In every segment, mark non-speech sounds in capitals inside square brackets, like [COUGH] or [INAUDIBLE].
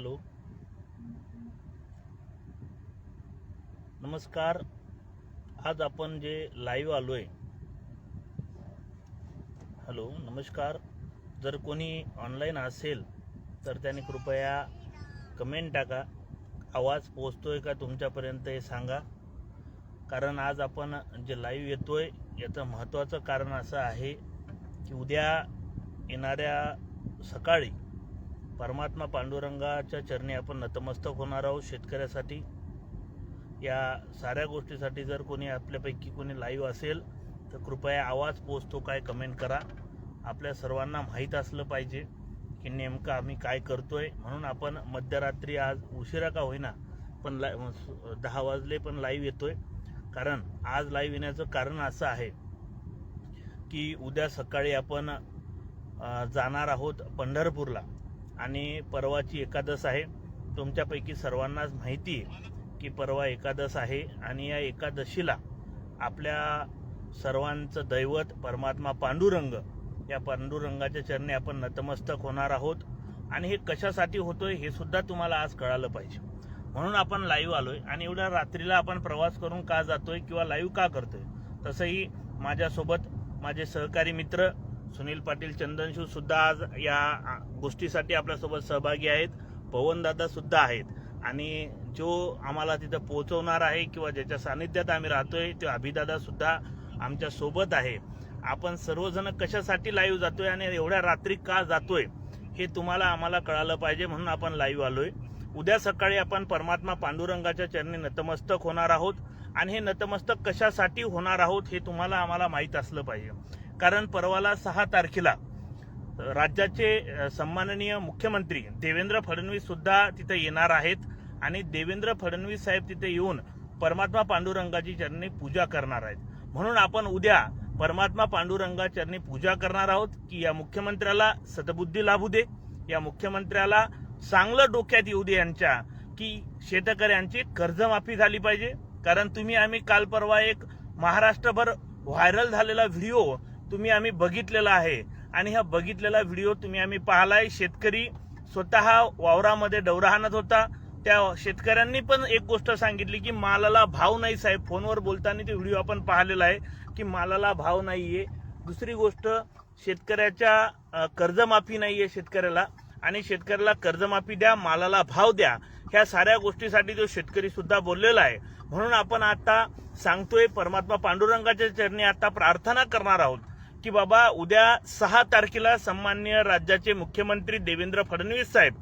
Hello. नमस्कार. आज आपण जे लाईव्ह आलो आहे हॅलो नमस्कार. जर कोणी ऑनलाईन असेल तर त्याने कृपया कमेंट टाका. आवाज पोचतोय का तुमच्यापर्यंत हे सांगा. कारण आज आपण जे लाईव्ह येतोय याचं महत्त्वाचं कारण असं आहे की उद्या येणाऱ्या सकाळी परमात्मा पांडुरंगाच्या चरणी आपण नतमस्तक होणार आहोत शेतकऱ्यासाठी. या साऱ्या गोष्टीसाठी जर कोणी आपल्यापैकी कोणी लाईव्ह असेल तर कृपया आवाज पोचतो काय कमेंट करा. आपल्या सर्वांना माहीत असलं पाहिजे की नेमकं आम्ही काय करतोय. म्हणून आपण मध्यरात्री आज उशिरा का होईना पण ला दहा वाजले पण लाईव्ह येतोय. कारण आज लाईव्ह येण्याचं कारण असं आहे की उद्या सकाळी आपण जाणार आहोत पंढरपूरला. आणि परवाची एकादश आहे. तुमच्यापैकी सर्वांनाच माहिती आहे की परवा एकादश आहे आणि या एकादशीला आपल्या सर्वांचं दैवत परमात्मा पांडुरंग या पांडुरंगाच्या चरणी आपण नतमस्तक होणार आहोत. आणि हे कशासाठी होतोय हे सुद्धा तुम्हाला आज कळालं पाहिजे. म्हणून आपण लाईव्ह आलोय आणि एवढ्या रात्रीला आपण प्रवास करून का जातोय किंवा लाईव्ह का करतोय? तसंही माझ्यासोबत माझे सहकारी मित्र सुनील पाटील चंदनशू सुद्धा आज या गोष्टीसाठी आपल्यासोबत सहभागी आहेत. पवनदादा सुद्धा आहेत. आणि जो आम्हाला तिथं पोहोचवणार आहे किंवा ज्याच्या सानिध्यात आम्ही राहतोय तो अभिदादा सुद्धा आमच्यासोबत आहे. आपण सर्वजण कशासाठी लाईव्ह जातोय आणि एवढ्या रात्री का जातोय हे तुम्हाला आम्हाला कळालं पाहिजे म्हणून आपण लाईव्ह आलोय. उद्या सकाळी आपण परमात्मा पांडुरंगाच्या चरणी नतमस्तक होणार आहोत. आणि हे नतमस्तक कशासाठी होणार आहोत हे तुम्हाला आम्हाला माहीत असलं पाहिजे. कारण परवाला सहा तारखेला राज्याचे सन्माननीय मुख्यमंत्री देवेंद्र फडणवीस सुद्धा तिथे येणार आहेत आणि देवेंद्र फडणवीस साहेब तिथे येऊन परमात्मा पांडुरंगाची चरणी पूजा करणार आहेत. म्हणून आपण उद्या परमात्मा पांडुरंगा चरणी पूजा करणार आहोत की या मुख्यमंत्र्याला सतबुद्धी लाभू दे या मुख्यमंत्र्याला चांगलं डोक्यात येऊ दे यांच्या की शेतकऱ्यांची कर्जमाफी झाली पाहिजे. कारण तुम्ही आम्ही काल परवा एक महाराष्ट्रभर व्हायरल झालेला व्हिडिओ तुम्ही आम्ही बघितलेला आहे. आणि हा बघितलेला व्हिडिओ तुम्ही आम्ही पाहलाय. शेतकरी स्वतः वावरामध्ये डवरा हाणत होता. त्या शेतकऱ्यांनी पण एक गोष्ट सांगितली की मालाला भाव नाही साहेब. फोनवर बोलताना ते व्हिडिओ आपण पाहिलेला आहे की मालाला भाव नाहीये. दुसरी गोष्ट शेतकऱ्याच्या कर्जमाफी नाहीये शेतकऱ्याला. आणि शेतकऱ्याला कर्जमाफी द्या मालाला भाव द्या. ह्या साऱ्या गोष्टीसाठी जो शेतकरी सुद्धा बोललेला आहे. म्हणून आपण आता सांगतोय परमात्मा पांडुरंगाच्या चरणी आता प्रार्थना करणार आहोत. की बाबा उद्या सहा तारखेला सन्मान्य राज्याचे मुख्यमंत्री देवेंद्र फडणवीस साहेब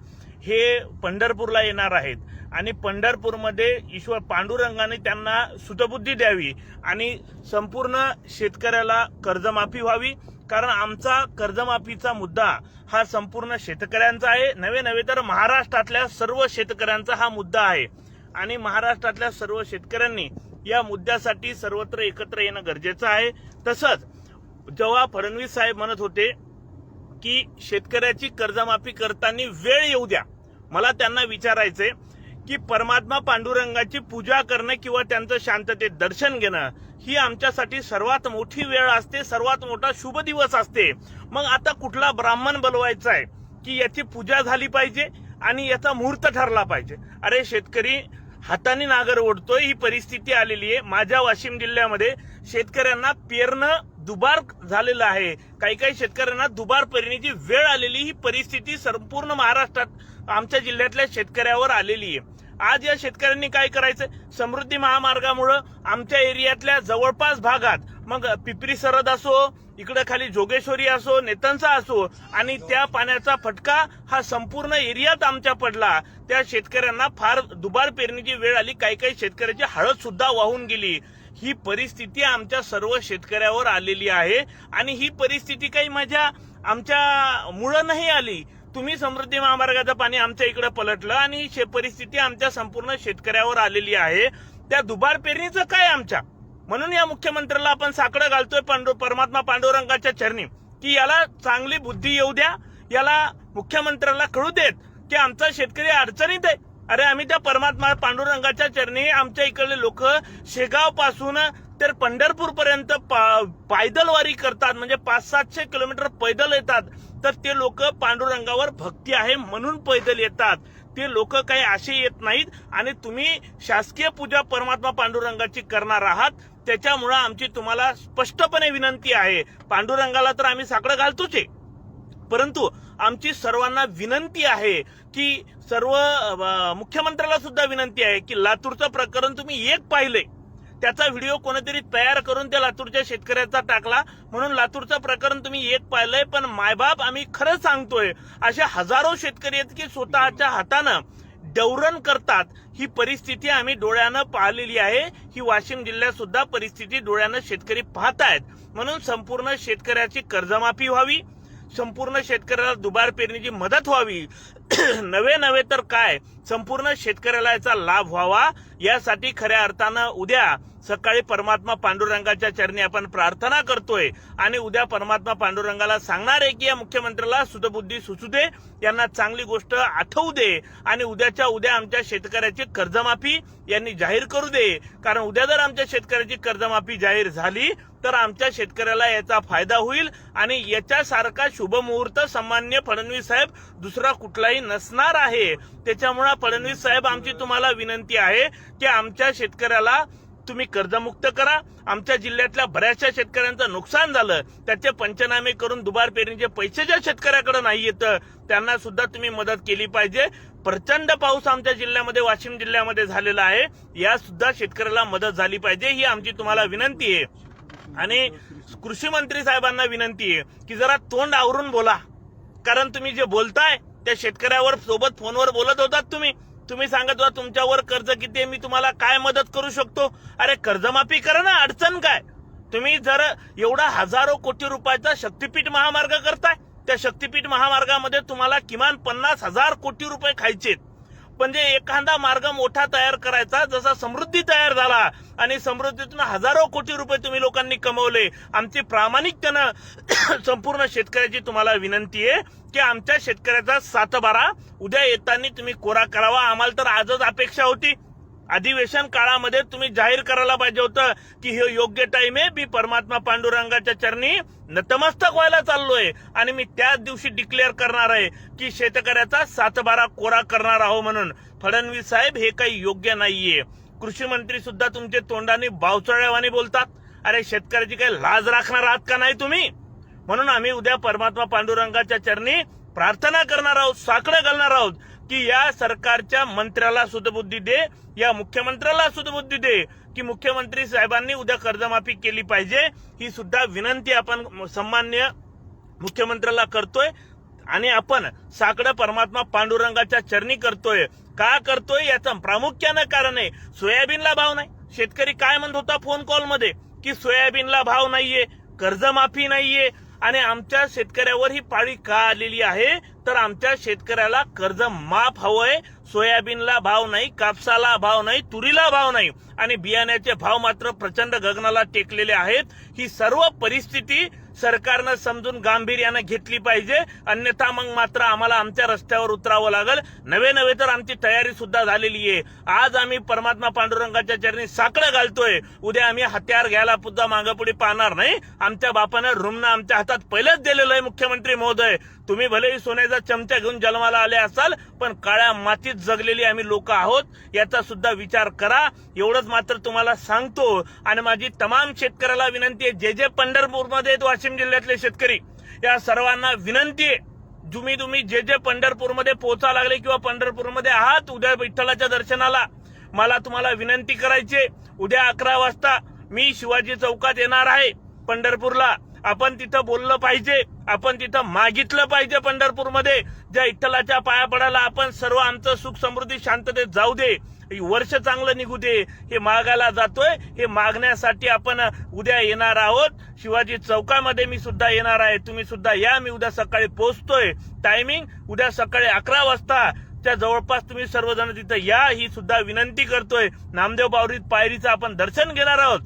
हे पंढरपूरला येणार आहेत. आणि पंढरपूरमध्ये ईश्वर पांडुरंगाने त्यांना सुतबुद्धी द्यावी आणि संपूर्ण शेतकऱ्याला कर्जमाफी व्हावी. कारण आमचा कर्जमाफीचा मुद्दा हा संपूर्ण शेतकऱ्यांचा आहे. नव्हे नव्हे तर महाराष्ट्रातल्या सर्व शेतकऱ्यांचा हा मुद्दा आहे. आणि महाराष्ट्रातल्या सर्व शेतकऱ्यांनी या मुद्द्यासाठी सर्वत्र एकत्र येणं गरजेचं आहे. तसंच जेव्हा फडणवीस साहेब म्हणत होते की शेतकऱ्याची कर्जमाफी करताना वेळ येऊ द्या मला त्यांना विचारायचंय की परमात्मा पांडुरंगाची पूजा करणं किंवा त्यांचं शांततेत दर्शन घेणं ही आमच्यासाठी सर्वात मोठी वेळ असते सर्वात मोठा शुभ दिवस असते. मग आता कुठला ब्राह्मण बोलवायचा आहे की याची पूजा झाली पाहिजे आणि याचा मुहूर्त ठरला पाहिजे? अरे शेतकरी हाताने नागर ओढतोय ही परिस्थिती आलेली आहे. माझ्या वाशिम जिल्ह्यामध्ये शेतकऱ्यांना पेरणं दुबार झालेलं आहे. काही काही शेतकऱ्यांना दुबार पेरणीची वेळ आलेली ही परिस्थिती संपूर्ण महाराष्ट्रात आमच्या जिल्ह्यातल्या शेतकऱ्यावर आलेली आहे. आज या शेतकऱ्यांनी काय करायचं समृद्धी महामार्गामुळं आमच्या एरियातल्या जवळपास भागात मग पिपरी सरद असो इकडे खाली जोगेश्वरी असो नेतांचा असो आणि त्या पाण्याचा फटका हा संपूर्ण एरियात आमच्या पडला. त्या शेतकऱ्यांना फार दुबार पेरणीची वेळ आली. काही काही शेतकऱ्याची हळद सुद्धा वाहून गेली. ही परिस्थिती आमच्या सर्व शेतकऱ्यावर आलेली आहे. आणि ही परिस्थिती काही माझ्या आमच्या मुळं नाही आली. तुम्ही समृद्धी महामार्गाचं पाणी आमच्या इकडे पलटलं आणि ही शे- परिस्थिती आमच्या संपूर्ण शेतकऱ्यावर आलेली आहे. त्या दुबार पेरणीचं काय आमच्या? म्हणून या मुख्यमंत्र्याला आपण साकडं घालतोय पांडू परमात्मा पांडुरंगाच्या चरणी. की याला चांगली बुद्धी येऊ द्या याला मुख्यमंत्र्याला कळू देत की आमचा शेतकरी अडचणीत आहे. अरे आम्ही त्या परमात्मा पांडुरंगाच्या चरणी आमच्या इकडले लोक शेगावपासून तर पंढरपूर पर्यंत पायदल वारी करतात. म्हणजे पाच सातशे किलोमीटर पैदल येतात. तर ते लोक पांडुरंगावर भक्ती आहे म्हणून पैदल येतात. ते लोक काही असे येत नाहीत आणि तुम्ही शासकीय पूजा परमात्मा पांडुरंगाची करणार आहात. त्याच्यामुळं आमची तुम्हाला स्पष्टपणे विनंती आहे. पांडुरंगाला तर आम्ही साकडं घालतोच आहे. परंतु आमची सर्वांना विनंती आहे की सर्व मुख्यमंत्र्याला सुद्धा विनंती आहे की लातूरचं प्रकरण तुम्ही एक पाहिले. त्याचा व्हिडिओ कोणीतरी तयार करून त्या लातूरच्या शेतकऱ्याचा टाकला. म्हणून लातूरचं प्रकरण तुम्ही एक पाहिलंय पण मायबाप आम्ही खरं सांगतोय. असे हजारो शेतकरी आहेत की स्वतःच्या हातानं डवरण करतात ही परिस्थिती आम्ही डोळ्यानं पाहिलेली आहे. ही वाशिम जिल्ह्यात सुद्धा परिस्थिती डोळ्यानं शेतकरी पाहतायत. म्हणून संपूर्ण शेतकऱ्याची कर्जमाफी व्हावी. संपूर्ण शेतकऱ्याला दुबार पेरणीची मदत व्हावी. [CLEARS THROAT] नवे नवे तर काय? संपूर्ण शेतकऱ्याला याचा लाभ व्हावा. यासाठी खऱ्या अर्थानं उद्या सकाळी परमात्मा पांडुरंगाच्या चरणी आपण प्रार्थना करतोय. आणि उद्या परमात्मा पांडुरंगाला सांगणार आहे की या मुख्यमंत्र्याला सुतबुद्धी सुचू दे यांना चांगली गोष्ट आठवू दे आणि उद्याच्या उद्या आमच्या शेतकऱ्याची कर्जमाफी यांनी जाहीर करू दे. कारण उद्या जर आमच्या शेतकऱ्याची कर्जमाफी जाहीर झाली तर आमच्या शेतकऱ्याला याचा फायदा होईल आणि याच्यासारखा शुभमुहूर्त सन्मान्य फडणवीस साहेब दुसरा कुठलाही नसणार आहे. त्याच्यामुळे फडणवीस साहेब आमची तुम्हाला विनंती आहे की आमच्या शेतकऱ्याला तुम्ही कर्जमुक्त करा. आमच्या जिल्ह्यातल्या बऱ्याचशा शेतकऱ्यांचं नुकसान झालं. त्याचे पंचनामे करून दुबार पेरणीचे पैसे ज्या शेतकऱ्याकडे नाही येत त्यांना सुद्धा तुम्ही मदत केली पाहिजे. प्रचंड पाऊस आमच्या जिल्ह्यामध्ये वाशिम जिल्ह्यामध्ये झालेला आहे. या सुद्धा शेतकऱ्याला मदत झाली पाहिजे ही आमची तुम्हाला विनंती आहे. आणि कृषी मंत्री साहेबांना विनंती आहे की जरा तोंड आवरून बोला. कारण तुम्ही जे बोलताय त्या शेतकऱ्यावर सोबत फोनवर बोलत होतात तुम्ही. तुम्ही सांगत होता तुमच्यावर कर्ज किती आहे मी तुम्हाला काय मदत करू शकतो? अरे कर्जमाफी करा ना अडचण काय? तुम्ही जर एवढा हजारो कोटी रुपयाचा शक्तीपीठ महामार्ग करताय त्या शक्तीपीठ महामार्गामध्ये तुम्हाला किमान पन्नास हजार कोटी रुपये खायचेत म्हणजे एखादा मार्ग मोठा तयार करायचा जसा समृद्धी तयार झाला आणि समृद्धीतून हजारो कोटी रुपये तुम्ही लोकांनी कमवले आमची प्रामाणिकतेनं [COUGHS] संपूर्ण शेतकऱ्याची तुम्हाला विनंती आहे की आमच्या शेतकऱ्याचा सातबारा उद्या येताना तुम्ही कोरा करावा. आम्हाला तर आजच अपेक्षा होती. अधिवेशन काळामध्ये तुम्ही जाहीर करायला पाहिजे होतं की हे योग्य टाइम आहे. मी परमात्मा पांडुरंगाच्या चरणी नतमस्तक व्हायला चाललोय. आणि मी त्याच दिवशी डिक्लेअर करणार आहे की शेतकऱ्याचा सातबारा कोरा करणार आहो म्हणून. फडणवीस साहेब हे काही योग्य नाहीये. कृषी मंत्री सुद्धा तुमचे तोंडाने बावचळ्यावाने बोलतात. अरे शेतकऱ्याची काही लाज राखणार आहात का नाही तुम्ही? म्हणून आम्ही उद्या परमात्मा पांडुरंगाच्या चरणी प्रार्थना करणार आहोत साकडं घालणार आहोत की या सरकारच्या मंत्र्याला सुतबुद्धी दे या मुख्यमंत्र्याला सुतबुद्धी दे की मुख्यमंत्री साहेबांनी उद्या कर्जमाफी केली पाहिजे ही सुद्धा विनंती आपण सन्मान्य मुख्यमंत्र्याला करतोय. आणि आपण साकडं परमात्मा पांडुरंगाच्या चरणी करतोय. का करतोय? याचं प्रामुख्यानं कारण आहे सोयाबीनला भाव नाही. शेतकरी काय म्हणत होता फोन कॉलमध्ये की सोयाबीनला भाव नाहीये कर्जमाफी नाहीये आणि आमच्या शेतकऱ्यावर ही पाळी का आलेली आहे? तर आमच्या शेतकऱ्याला कर्ज माफ हवंय. सोयाबीनला भाव नाही कापसाला भाव नाही तुरीला भाव नाही. आणि बियाण्याचे भाव मात्र प्रचंड गगनाला टेकलेले आहेत. ही सर्व परिस्थिती सरकारनं समजून गांभीर्यानं घेतली पाहिजे. अन्यथा मग मात्र आम्हाला आमच्या रस्त्यावर उतरावं लागल. नवे नवे तर आमची तयारी सुद्धा झालेली आहे. आज आम्ही परमात्मा पांडुरंगाच्या चरणी साकडं घालतोय. उद्या आम्ही हत्यार घ्यायला सुद्धा मागं पुढे पाहणार नाही. आमच्या बापानं रुमनं आमच्या हातात पहिलेच दिलेलं आहे मुख्यमंत्री महोदय. तुम्ही भलेही सोन्याचा चमचा घेऊन जन्माला आले असाल पण काळ्या मातीत जगलेली आम्ही लोक आहोत याचा सुद्धा विचार करा एवढंच मात्र तुम्हाला सांगतो आणि माझी तमाम शेतकऱ्याला विनंती आहे जे जे पंढरपूरमध्ये आहेत वाशिम जिल्ह्यातले शेतकरी या सर्वांना विनंती आहे तुम्ही तुम्ही जे जे पंढरपूरमध्ये पोहोचा लागले किंवा पंढरपूरमध्ये आहात उद्या विठ्ठलाच्या दर्शनाला मला तुम्हाला विनंती करायची आहे. उद्या अकरा वाजता मी शिवाजी चौकात येणार आहे पंढरपूरला आपण तिथं बोललं पाहिजे आपण तिथं मागितलं पाहिजे पंढरपूरमध्ये. ज्या इठ्ठलाच्या पाया पडायला आपण सर्व आमचं सुख समृद्धी शांततेत जाऊ दे. वर्ष चांगलं निघू दे. हे मागायला जातोय. हे मागण्यासाठी आपण उद्या येणार आहोत. शिवाजी चौकामध्ये मी सुद्धा येणार आहे. तुम्ही सुद्धा या. मी उद्या सकाळी पोहोचतोय. टायमिंग उद्या सकाळी अकरा वाजता. त्या जवळपास तुम्ही सर्वजण तिथं या. ही सुद्धा विनंती करतोय. नामदेव बावरीत पायरीचं आपण दर्शन घेणार आहोत.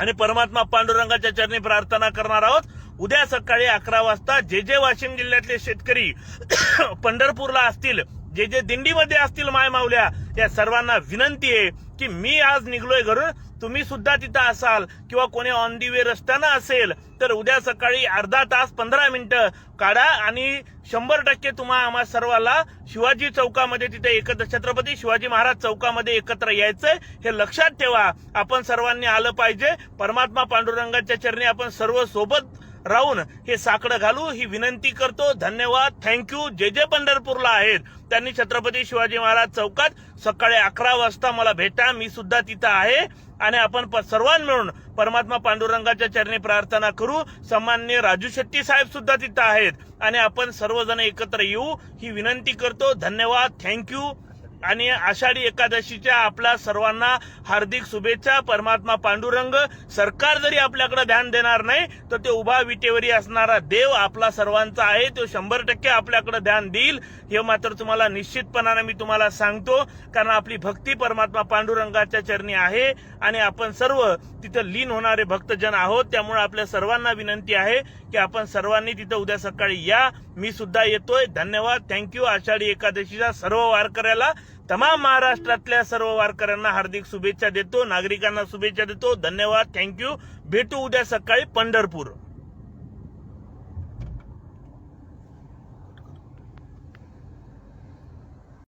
आणि परमात्मा पांडुरंगाच्या चरणी प्रार्थना करणार आहोत. उद्या सकाळी अकरा वाजता जे जे वाशिम जिल्ह्यातले शेतकरी [COUGHS] पंढरपूरला असतील जे जे दिंडीमध्ये असतील माय माऊल्या या सर्वांना विनंती आहे की मी आज निघलोय घरून. तुम्ही सुद्धा तिथं असाल किंवा कोणी ऑन दी वे रस्त्यानं असेल तर उद्या सकाळी अर्धा तास पंधरा मिनिटं काढा आणि शंभर टक्के तुम्हा आम्हा सर्वाला शिवाजी चौकामध्ये तिथे एकत्र छत्रपती शिवाजी महाराज चौकामध्ये एकत्र यायचंय. हे लक्षात ठेवा. आपण सर्वांनी आलं पाहिजे. परमात्मा पांडुरंगाच्या चरणी आपण सर्व सोबत राहून हे साकडं घालू ही विनंती करतो. धन्यवाद. थँक्यू जे जे पंढरपूरला आहेत त्यांनी छत्रपती शिवाजी महाराज चौकात सकाळी अकरा वाजता मला भेटा. मी सुद्धा तिथं आहे. आणि आपण प- सर्वां मिळून परमात्मा पांडुरंगाच्या चरणी प्रार्थना करू. सामान्य राजू शेट्टी साहेब सुद्धा तिथं आहेत. आणि आपण सर्वजण एकत्र येऊ. ही विनंती करतो. धन्यवाद. थँक्यू आणि आषाढी एकादशीच्या आपल्या सर्वांना हार्दिक शुभेच्छा परमात्मा पांडुरंग. सरकार जरी आपल्याकडे ध्यान देणार नाही तर ते उभा विटेवरी असणारा देव आपला सर्वांचा आहे. तो शंभर टक्के आपल्याकडे ध्यान देईल. हे मात्र तुम्हाला निश्चितपणाने मी तुम्हाला सांगतो कारण आपली भक्ती परमात्मा पांडुरंगाच्या चरणी आहे आणि आपण सर्व तिथं लीन होणारे भक्तजन आहोत. त्यामुळे आपल्या सर्वांना विनंती आहे की आपण सर्वांनी तिथं उद्या सकाळी या. मी सुद्धा येतोय. धन्यवाद. थँक्यू आषाढी एकादशीचा सर्व वारकऱ्याला. तमाम महाराष्ट्रातल्या सर्व वारकऱ्यांना हार्दिक शुभेच्छा देतो नागरिकांना शुभेच्छा देतो. धन्यवाद. थँक्यू भेटू उद्या सकाळी पंढरपूर.